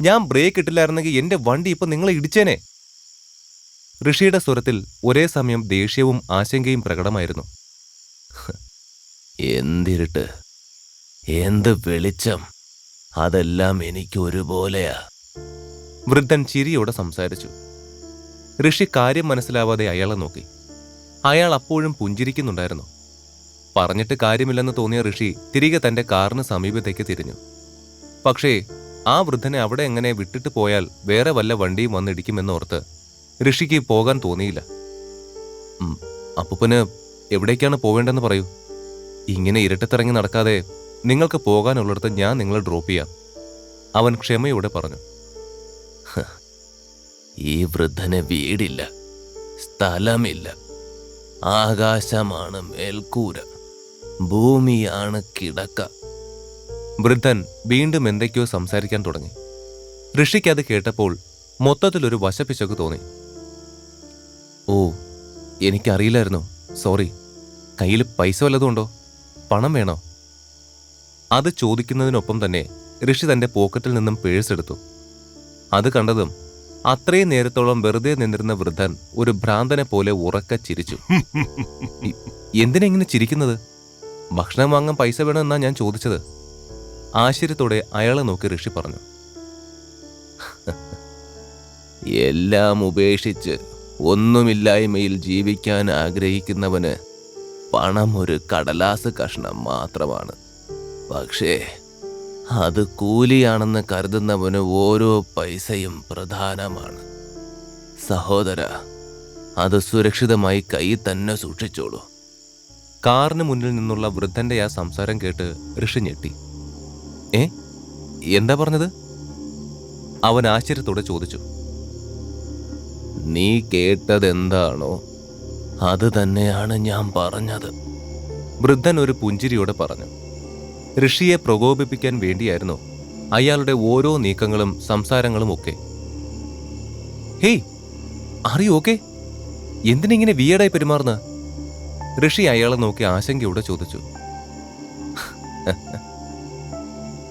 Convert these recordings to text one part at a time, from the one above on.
ഞാൻ ബ്രേക്ക് ഇട്ടില്ലായിരുന്നെങ്കിൽ എന്റെ വണ്ടി ഇപ്പൊ നിങ്ങളെ ഇടിച്ചേനെ. ഋഷിയുടെ സ്വരത്തിൽ ഒരേ സമയം ദേഷ്യവും ആശങ്കയും പ്രകടമായിരുന്നു. എന്തിരുട്ട്? എന്ത് വെളിച്ചം? അതെല്ലാം എനിക്ക് ഒരുപോലെയാ. വൃദ്ധൻ ചിരിയോടെ സംസാരിച്ചു. ഋഷി കാര്യം മനസ്സിലാവാതെ അയാളെ നോക്കി. അയാൾ അപ്പോഴും പുഞ്ചിരിക്കുന്നുണ്ടായിരുന്നു. പറഞ്ഞിട്ട് കാര്യമില്ലെന്ന് തോന്നിയ ഋഷി തിരികെ തന്റെ കാറിന് സമീപത്തേക്ക് തിരിഞ്ഞു. പക്ഷേ ആ വൃദ്ധനെ അവിടെ എങ്ങനെ വിട്ടിട്ട് പോയാൽ വേറെ വല്ല വണ്ടിയും വന്നിടിക്കുമെന്നോർത്ത് ഋഷിക്ക് പോകാൻ തോന്നിയില്ല. അപ്പൂപ്പന് എവിടേക്കാണ് പോവേണ്ടെന്ന് പറയൂ. ഇങ്ങനെ ഇരട്ടത്തിറങ്ങി നടക്കാതെ നിങ്ങൾക്ക് പോകാനുള്ളിടത്ത് ഞാൻ നിങ്ങളെ ഡ്രോപ്പ് ചെയ്യാം. അവൻ ക്ഷമയോടെ പറഞ്ഞു. ഈ വൃദ്ധന് വീടില്ല സ്ഥലമില്ല. ആകാശമാണ് മേൽക്കൂര. ഭൂമിയാണ് കിടക്ക. വൃദ്ധൻ വീണ്ടും എന്തൊക്കെയോ സംസാരിക്കാൻ തുടങ്ങി. ഋഷിക്കത് കേട്ടപ്പോൾ മൊത്തത്തിലൊരു വശപ്പിശക്ക് തോന്നി. ഓ എനിക്കറിയില്ലായിരുന്നു. സോറി. കയ്യിൽ പൈസ വല്ലതും ഉണ്ടോ? പണം വേണോ? അത് ചോദിക്കുന്നതിനൊപ്പം തന്നെ ഋഷി തന്റെ പോക്കറ്റിൽ നിന്നും പേഴ്സ് എടുത്തു. അത് കണ്ടതും അത്രയും നേരത്തോളം വെറുതെ നിന്നിരുന്ന വൃദ്ധൻ ഒരു ഭ്രാന്തനെ പോലെ ഉറക്ക ചിരിച്ചു. എന്തിനെങ്ങനെ ചിരിക്കുന്നത്? ഭക്ഷണം വാങ്ങാൻ പൈസ വേണമെന്നാണ് ഞാൻ ചോദിച്ചത്. ആശ്ചര്യത്തോടെ അയാളെ നോക്കി ഋഷി പറഞ്ഞു. എല്ലാം ഉപേക്ഷിച്ച് ഒന്നുമില്ലായ്മയിൽ ജീവിക്കാൻ ആഗ്രഹിക്കുന്നവന് പണം ഒരു കടലാസ് കഷ്ണം മാത്രമാണ്. പക്ഷേ അത് കൂലിയാണെന്ന് കരുതുന്നവന് ഓരോ പൈസയും പ്രധാനമാണ്. സഹോദര അത് സുരക്ഷിതമായി കൈ തന്നെ സൂക്ഷിച്ചോളൂ. കാറിന് മുന്നിൽ നിന്നുള്ള വൃദ്ധന്റെ ആ സംസാരം കേട്ട് ഋഷി ഞെട്ടി. ഏ? എന്താ പറഞ്ഞത്? അവൻ ആശ്ചര്യത്തോടെ ചോദിച്ചു. നീ കേട്ടതെന്താണോ അത് തന്നെയാണ് ഞാൻ പറഞ്ഞത്. വൃദ്ധൻ ഒരു പുഞ്ചിരിയോടെ പറഞ്ഞു. ഋഷിയെ പ്രകോപിപ്പിക്കാൻ വേണ്ടിയായിരുന്നു അയാളുടെ ഓരോ നീക്കങ്ങളും സംസാരങ്ങളും ഒക്കെ. ഹേയ് അറിയൂ ഓക്കെ എന്തിനിങ്ങനെ വിയടായി പെരുമാറുന്ന ഋഷി അയാളെ നോക്കി ആശങ്കയോടെ ചോദിച്ചു.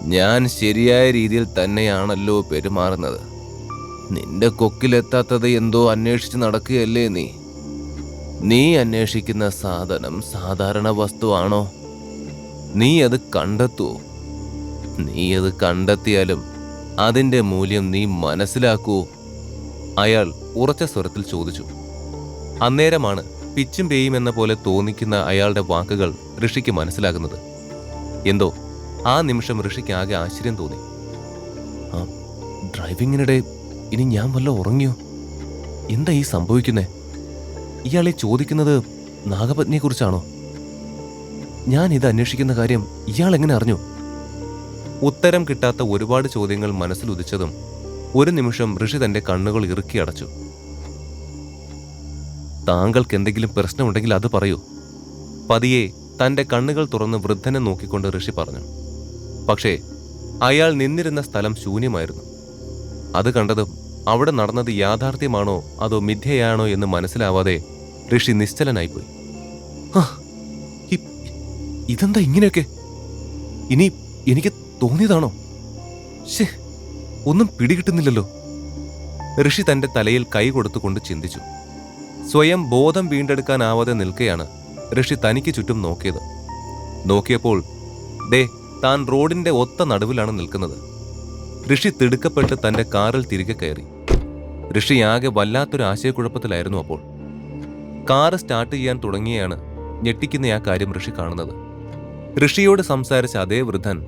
ഞാൻ ശരിയായ രീതിയിൽ തന്നെയാണല്ലോ പെരുമാറുന്നത്. നിന്റെ കൊക്കിലെത്താത്തത് എന്തോ അന്വേഷിച്ച് നടക്കുകയല്ലേ നീ? നീ അന്വേഷിക്കുന്ന സാധനം സാധാരണ വസ്തുവാണോ? നീ അത് കണ്ടെത്തുവോ നീ അത് കണ്ടെത്തിയാലും അതിന്റെ മൂല്യം നീ മനസ്സിലാക്കൂ. അയാൾ ഉറച്ച സ്വരത്തിൽ ചോദിച്ചു. അന്നേരമാണ് പിച്ചും പേയും എന്ന പോലെ തോന്നിക്കുന്ന അയാളുടെ വാക്കുകൾ ഋഷിക്ക് മനസ്സിലാകുന്നത്. എന്തോ ആ നിമിഷം ഋഷിക്ക് ആകെ ആശ്ചര്യം തോന്നി. ആ ഡ്രൈവിങ്ങിനിടെ ഇനി ഞാൻ വല്ല ഉറങ്ങിയോ? എന്താ ഈ സംഭവിക്കുന്നേ? ഇയാളെ ചോദിക്കുന്നത് നാഗപത്നിയെക്കുറിച്ചാണോ? ഞാൻ ഇത് അന്വേഷിക്കുന്ന കാര്യം ഇയാൾ എങ്ങനെ അറിഞ്ഞു? ഉത്തരം കിട്ടാത്ത ഒരുപാട് ചോദ്യങ്ങൾ മനസ്സിൽ ഉദിച്ചതും ഒരു നിമിഷം ഋഷി തന്റെ കണ്ണുകൾ ഇറുക്കി അടച്ചു. താങ്കൾക്ക് എന്തെങ്കിലും പ്രശ്നമുണ്ടെങ്കിൽ അത് പറയൂ. പതിയെ തന്റെ കണ്ണുകൾ തുറന്ന് വൃദ്ധനെ നോക്കിക്കൊണ്ട് ഋഷി പറഞ്ഞു. പക്ഷേ അയാൾ നിന്നിരുന്ന സ്ഥലം ശൂന്യമായിരുന്നു. അത് കണ്ടതും അവിടെ നടന്നത് യാഥാർത്ഥ്യമാണോ അതോ മിഥ്യയാണോ എന്ന് മനസ്സിലാവാതെ ഋഷി നിശ്ചലനായിപ്പോയി. "ആ, ഇ- ഇതെന്താ ഇങ്ങനെയൊക്കെ? ഇനി എനിക്ക് തോന്നിയതാണോ? ശേ ഒന്നും പിടികിട്ടുന്നില്ലല്ലോ. ഋഷി തന്റെ തലയിൽ കൈ കൊടുത്തുകൊണ്ട് ചിന്തിച്ചു. സ്വയം ബോധം വീണ്ടെടുക്കാനാവാതെ നിൽക്കെയാണ് ഋഷി തനിക്ക് ചുറ്റും നോക്കിയത്. നോക്കിയപ്പോൾ ദേ താൻ റോഡിന്റെ ഒത്ത നടുവിലാണ് നിൽക്കുന്നത്. ഋഷി തിടുക്കപ്പെട്ട് തന്റെ കാറിൽ തിരികെ കയറി. ഋഷി ആകെ വല്ലാത്തൊരു ആശയക്കുഴപ്പത്തിലായിരുന്നു അപ്പോൾ. കാറ് സ്റ്റാർട്ട് ചെയ്യാൻ തുടങ്ങിയാണ് ഞെട്ടിക്കുന്ന ആ കാര്യം ഋഷി കാണുന്നത്. ഋഷിയോട് സംസാരിച്ച അതേ വൃദ്ധൻ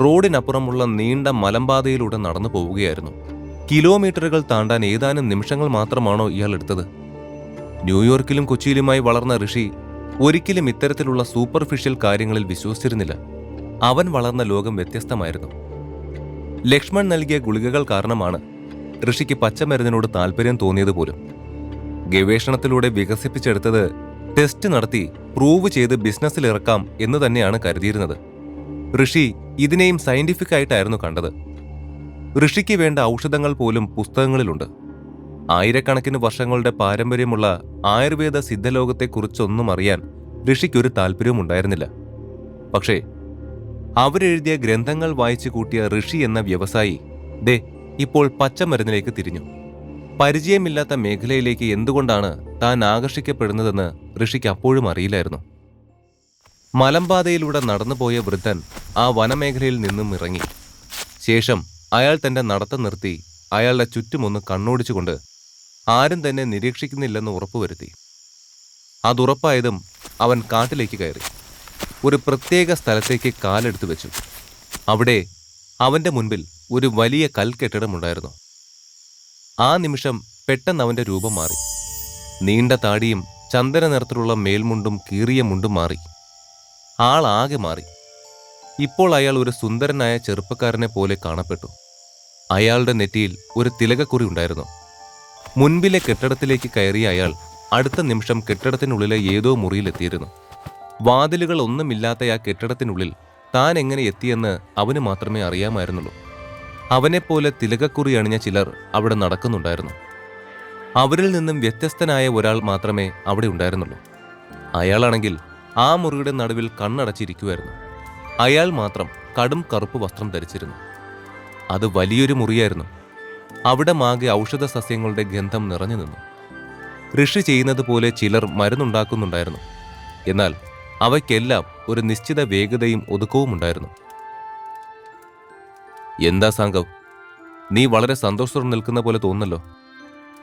റോഡിനപ്പുറമുള്ള നീണ്ട മലമ്പാതയിലൂടെ നടന്നു പോവുകയായിരുന്നു. കിലോമീറ്ററുകൾ താണ്ടാൻ ഏതാനും നിമിഷങ്ങൾ മാത്രമാണോ ഇയാൾ എടുത്തത്. ന്യൂയോർക്കിലും കൊച്ചിയിലുമായി വളർന്ന ഋഷി ഒരിക്കലും ഇത്തരത്തിലുള്ള സൂപ്പർഫിഷ്യൽ കാര്യങ്ങളിൽ വിശ്വസിച്ചിരുന്നില്ല. അവൻ വളർന്ന ലോകം വ്യത്യസ്തമായിരുന്നു. ലക്ഷ്മൺ നൽകിയ ഗുളികകൾ കാരണമാണ് ഋഷിക്ക് പച്ചമരുന്നിനോട് താല്പര്യം തോന്നിയത് പോലും. ഗവേഷണത്തിലൂടെ വികസിപ്പിച്ചെടുത്തത് ടെസ്റ്റ് നടത്തി പ്രൂവ് ചെയ്ത് ബിസിനസ്സിൽ ഇറക്കാം എന്ന് തന്നെയാണ് കരുതിയിരുന്നത്. ഋഷി ഇതിനെയും സയന്റിഫിക് ആയിട്ടായിരുന്നു കണ്ടത്. ഋഷിക്ക് വേണ്ട ഔഷധങ്ങൾ പോലും പുസ്തകങ്ങളിലുണ്ട്. ആയിരക്കണക്കിന് വർഷങ്ങളുടെ പാരമ്പര്യമുള്ള ആയുർവേദ സിദ്ധലോകത്തെക്കുറിച്ചൊന്നും അറിയാൻ ഋഷിക്കൊരു താല്പര്യവും ഉണ്ടായിരുന്നില്ല പക്ഷേ അവരെഴുതിയ ഗ്രന്ഥങ്ങൾ വായിച്ചു കൂട്ടിയ ഋഷി എന്ന വ്യവസായി ദേ ഇപ്പോൾ പച്ചമരുന്നിലേക്ക് തിരിഞ്ഞു. പരിചയമില്ലാത്ത മേഖലയിലേക്ക് എന്തുകൊണ്ടാണ് താൻ ആകർഷിക്കപ്പെടുന്നതെന്ന് ഋഷിക്ക് അപ്പോഴും അറിയില്ലായിരുന്നു. മലമ്പാതയിലൂടെ നടന്നുപോയ വൃദ്ധൻ ആ വനമേഖലയിൽ നിന്നും ഇറങ്ങി. ശേഷം അയാൾ തന്റെ നടത്തം നിർത്തി അയാളുടെ ചുറ്റുമൊന്ന് കണ്ണോടിച്ചുകൊണ്ട് ആരും തന്നെ നിരീക്ഷിക്കുന്നില്ലെന്ന് ഉറപ്പുവരുത്തി. അതുറപ്പായതും അവൻ കാട്ടിലേക്ക് കയറി. ഒരു പ്രത്യേക സ്ഥലത്തേക്ക് കാലെടുത്തു വെച്ചു. അവിടെ അവന്റെ മുൻപിൽ ഒരു വലിയ കൽക്കെട്ടിടമുണ്ടായിരുന്നു. ആ നിമിഷം പെട്ടെന്ന് അവന്റെ രൂപം മാറി. നീണ്ട താടിയും ചന്ദന നിറത്തിലുള്ള മേൽമുണ്ടും കീറിയ മുണ്ടും മാറി. ആൾ ആകെ മാറി. ഇപ്പോൾ അയാൾ ഒരു സുന്ദരനായ ചെറുപ്പക്കാരനെ പോലെ കാണപ്പെട്ടു. അയാളുടെ നെറ്റിയിൽ ഒരു തിലകക്കുറി ഉണ്ടായിരുന്നു. മുൻപിലെ കെട്ടിടത്തിലേക്ക് കയറിയ അയാൾ അടുത്ത നിമിഷം കെട്ടിടത്തിനുള്ളിലെ ഏതോ മുറിയിലെത്തിയിരുന്നു. വാതിലുകൾ ഒന്നുമില്ലാത്ത ആ കെട്ടിടത്തിനുള്ളിൽ താൻ എങ്ങനെ എത്തിയെന്ന് അവന് മാത്രമേ അറിയാമായിരുന്നുള്ളൂ. അവനെപ്പോലെ തിലകക്കുറി അണിഞ്ഞ ചിലർ അവിടെ നടക്കുന്നുണ്ടായിരുന്നു. അവരിൽ നിന്നും വ്യത്യസ്തനായ ഒരാൾ മാത്രമേ അവിടെ ഉണ്ടായിരുന്നുള്ളൂ. അയാളാണെങ്കിൽ ആ മുറിയുടെ നടുവിൽ കണ്ണടച്ചിരിക്കുമായിരുന്നു അയാൾ മാത്രം കടും കറുപ്പ് വസ്ത്രം ധരിച്ചിരുന്നു. അത് വലിയൊരു മുറിയായിരുന്നു. അവിടെ മാകെ ഔഷധ സസ്യങ്ങളുടെ ഗന്ധം നിറഞ്ഞു നിന്നു. ഋഷി ചെയ്യുന്നത് പോലെ ചിലർ മരുന്നുണ്ടാക്കുന്നുണ്ടായിരുന്നു. എന്നാൽ അവയ്ക്കെല്ലാം ഒരു നിശ്ചിത വേഗതയും ഒതുക്കവും ഉണ്ടായിരുന്നു. എന്താ സാങ്കവ് നീ വളരെ സന്തോഷത്തോടെ നിൽക്കുന്ന പോലെ തോന്നുന്നല്ലോ.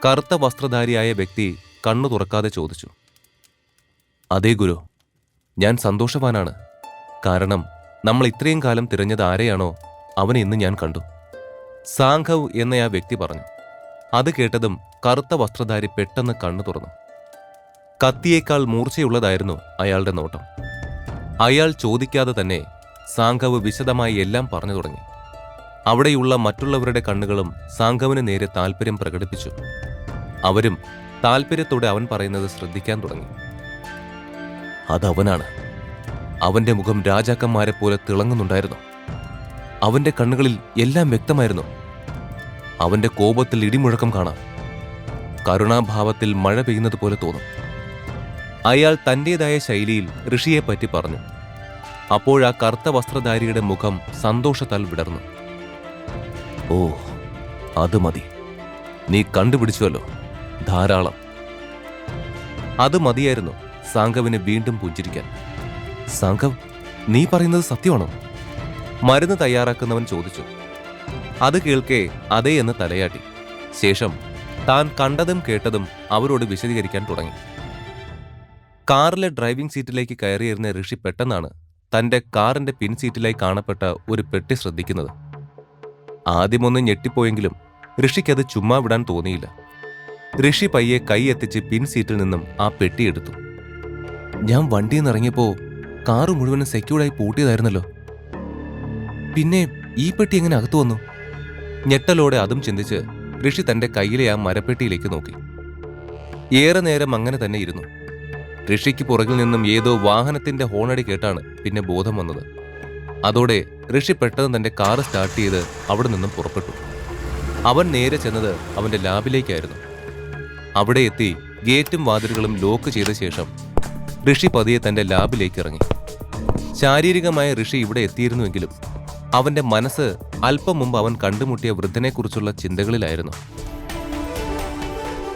കറുത്ത വസ്ത്രധാരിയായ വ്യക്തി കണ്ണു തുറക്കാതെ ചോദിച്ചു. അതേ ഗുരു ഞാൻ സന്തോഷവാനാണ്. കാരണം നമ്മൾ ഇത്രയും കാലം തിരഞ്ഞത് ആരെയാണോ അവനെ ഇന്ന് ഞാൻ കണ്ടു. സാംഘവ് എന്ന ആ വ്യക്തി പറഞ്ഞു. അത് കേട്ടതും കറുത്ത വസ്ത്രധാരി പെട്ടെന്ന് കണ്ണു തുറന്നു. കത്തിയേക്കാൾ മൂർച്ചയുള്ളതായിരുന്നു അയാളുടെ നോട്ടം. അയാൾ ചോദിക്കാതെ തന്നെ സാങ്കവ് വിശദമായി എല്ലാം പറഞ്ഞു തുടങ്ങി. അവിടെയുള്ള മറ്റുള്ളവരുടെ കണ്ണുകളും സാംഘവിന് നേരെ താല്പര്യം പ്രകടിപ്പിച്ചു. അവരും താല്പര്യത്തോടെ അവൻ പറയുന്നത് ശ്രദ്ധിക്കാൻ തുടങ്ങി. അതവനാണ്. അവന്റെ മുഖം രാജാക്കന്മാരെ പോലെ തിളങ്ങുന്നുണ്ടായിരുന്നു. അവന്റെ കണ്ണുകളിൽ എല്ലാം വ്യക്തമായിരുന്നു. അവന്റെ കോപത്തിൽ ഇടിമുഴക്കം കാണാം. കരുണാഭാവത്തിൽ മഴ പെയ്യുന്നത് പോലെ തോന്നും. അയാൾ തന്റെതായ ശൈലിയിൽ ഋഷിയെപ്പറ്റി പറഞ്ഞു. അപ്പോഴാ കറുത്ത വസ്ത്രധാരിയുടെ മുഖം സന്തോഷത്താൽ വിടർന്നു. ഓ അത് മതി. നീ കണ്ടുപിടിച്ചുവല്ലോ. ധാരാളം. അത് മതിയായിരുന്നു. സാങ്കവിന് വീണ്ടും പുഞ്ചിരിക്കാൻ. സാങ്കവ് നീ പറയുന്നത് സത്യമാണോ? മരുന്ന് തയ്യാറാക്കുന്നവൻ ചോദിച്ചു. അത് കേൾക്കെ അതേ എന്ന് തലയാട്ടി. ശേഷം താൻ കണ്ടതും കേട്ടതും അവരോട് വിശദീകരിക്കാൻ തുടങ്ങി. കാറിലെ ഡ്രൈവിംഗ് സീറ്റിലേക്ക് കയറിയിരുന്ന ഋഷി പെട്ടെന്നാണ് തന്റെ കാറിന്റെ പിൻ സീറ്റിലായി കാണപ്പെട്ട ഒരു പെട്ടി ശ്രദ്ധിക്കുന്നത്. ആദ്യമൊന്ന് ഞെട്ടിപ്പോയെങ്കിലും ഋഷിക്കത് ചുമ്മാ വിടാൻ തോന്നിയില്ല. ഋഷി പയ്യെ കൈ എത്തിച്ച് പിൻ സീറ്റിൽ നിന്നും ആ പെട്ടി എടുത്തു. ഞാൻ വണ്ടിയിൽ നിന്ന് ഇറങ്ങിയപ്പോ കാറ് മുഴുവനും സെക്യൂർഡായി പൂട്ടിയതായിരുന്നല്ലോ. പിന്നെ ഈ പെട്ടി എങ്ങനെ അകത്തു വന്നു? ഞെട്ടലോടെ അതും ചിന്തിച്ച് ഋഷി തന്റെ കയ്യിലെ ആ മരപ്പെട്ടിയിലേക്ക് നോക്കി. ഏറെ നേരം അങ്ങനെ തന്നെ ഇരുന്നു. ഋഷിക്ക് പുറകിൽ നിന്നും ഏതോ വാഹനത്തിന്റെ ഹോണടി കേട്ടാണ് പിന്നെ ബോധം വന്നത്. അതോടെ ഋഷി പെട്ടെന്ന് തന്റെ കാറ് സ്റ്റാർട്ട് ചെയ്ത് അവിടെ നിന്നും പുറപ്പെട്ടു. അവൻ നേരെ ചെന്നത് അവന്റെ ലാബിലേക്കായിരുന്നു. അവിടെ എത്തി ഗേറ്റും വാതിലുകളും ലോക്ക് ചെയ്ത ശേഷം ഋഷി പതിയെ തന്റെ ലാബിലേക്ക് ഇറങ്ങി. ശാരീരികമായ ഋഷി ഇവിടെ എത്തിയിരുന്നുവെങ്കിലും അവന്റെ മനസ്സ് അല്പം മുമ്പ് അവൻ കണ്ടുമുട്ടിയ വൃദ്ധനെക്കുറിച്ചുള്ള ചിന്തകളിലായിരുന്നു.